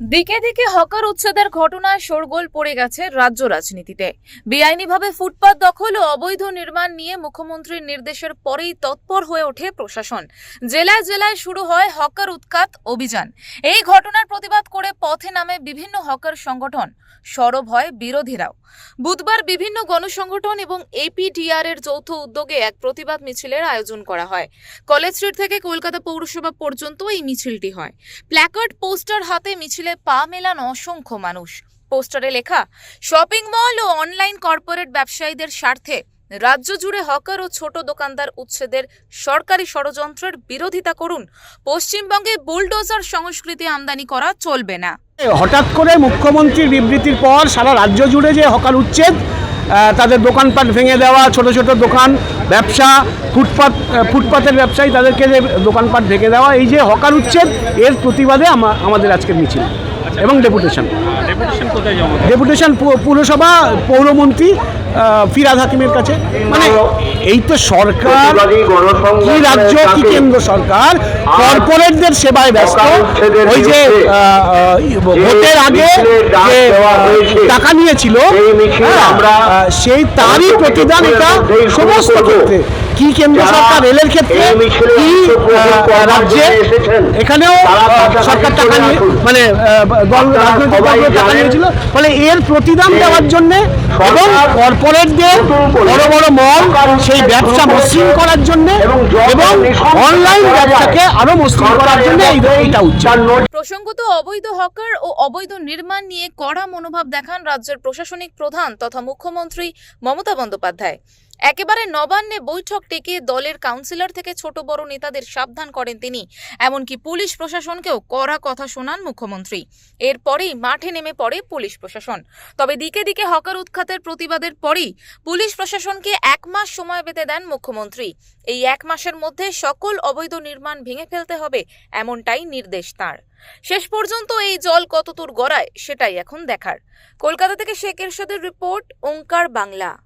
দিকে দিকে হকার উচ্ছেদের ঘটনায় শোরগোল পড়ে গেছে রাজ্য রাজনীতিতে। বেআইনিভাবে ফুটপাত দখল ও অবৈধ নির্মাণ নিয়ে মুখ্যমন্ত্রীর নির্দেশের পরেই তৎপর হয়ে ওঠে প্রশাসন। জেলায় জেলায় শুরু হয় হকার উৎখাত অভিযান। এই ঘটনার প্রতিবাদ করে পথে নামে বিভিন্ন হকার সংগঠন। সরব হয় বিরোধীরাও। বুধবার বিভিন্ন গণসংগঠন এবং এপিডিআর এর যৌথ উদ্যোগে এক প্রতিবাদ মিছিলের আয়োজন করা হয়। কলেজ স্ট্রিট থেকে কলকাতা পৌরসভা পর্যন্ত এই মিছিলটি হয়। প্ল্যাকার্ড, পোস্টার হাতে মিছিলে পা মেলান অসংখ্য মানুষ। পোস্টারে লেখা, শপিং মল ও অনলাইন কর্পোরেট ব্যবসায়ীদের স্বার্থে রাজ্য জুড়ে হকার ও ছোট দোকানদার উচ্ছেদের সরকারি ষড়যন্ত্রের বিরোধিতা করুন। পশ্চিমবঙ্গে বুলডোজার সংস্কৃতি আমদানি করা চলবে না। হঠাৎ করে মুখ্যমন্ত্রীর বিবৃতির পর সারা রাজ্য জুড়ে যে হকার উচ্ছেদ তাদের দোকানপাট ভেঙে দেওয়া, ছোট ছোট দোকান ব্যবসা ফুটপাত ফুটপাতের ব্যবসায়ী তাদেরকে যে দোকানপাট ঢেকে দেওয়া এই যে হকার উচ্ছেদ এর প্রতিবাদে আমাদের আজকের মিছিল এবং ডেপুটেশন। ডেপুটেশন কোথায় জমা দেবে? ডেপুটেশন পৌ- পুরসভা পৌরমন্ত্রী ফিরাদ হাকিমের কাছে। মানে এই তো সরকার কি রাজ্য কি কেন্দ্র সরকার কর্পোরেটদের সেবায় ব্যস্ত। ওই যে ভোটের আগে যে টাকা নিয়েছিল হ্যাঁ, সেই তারই প্রতিদান এটা সমস্ত ক্ষেত্রে। কি কেন্দ্র সরকার রেলের ক্ষেত্রে? কি রাজ্যে? এখানেও সরকার টাকা নিয়ে মানে দল রাজনৈতিক দলগুলো টাকা নিয়েছিল। ফলে এর প্রতিদান দেওয়ার জন্য এবং কর্পোরেটদের বড় বড় মল সেই ব্যবসা মসৃণ করার জন্য এবং অনলাইন ব্যবসাকে আরও মসৃণ করার জন্য এইটা উচ্চারণ প্রসঙ্গত অবৈধ হকার ও অবৈধ নির্মাণ নিয়ে কড়া মনোভাব দেখান রাজ্যের প্রশাসনিক প্রধান তথা মুখ্যমন্ত্রী মমতা বন্দ্যোপাধ্যায়। একেবারে নবান্নে বৈঠক ডেকে দলের কাউন্সিলর থেকে ছোট বড় নেতাদের সাবধান করেন তিনি। এমনকি পুলিশ প্রশাসনকেও কড়া কথা শোনান মুখ্যমন্ত্রী। এরপরেই মাঠে নেমে পড়ে পুলিশ প্রশাসন। তবে দিকে দিকে হকার উৎখাতের প্রতিবাদের পরেই পুলিশ প্রশাসনকে এক মাস সময় পেতে দেন মুখ্যমন্ত্রী। এই এক মাসের মধ্যে সকল অবৈধ নির্মাণ ভেঙে ফেলতে হবে এমনটাই নির্দেশ তার। শেষ পর্যন্ত এই জল কতদূর গড়ায় সেটাই এখন দেখার। কলকাতা থেকে শেখ এরশাদের রিপোর্ট, ওঙ্কার বাংলা।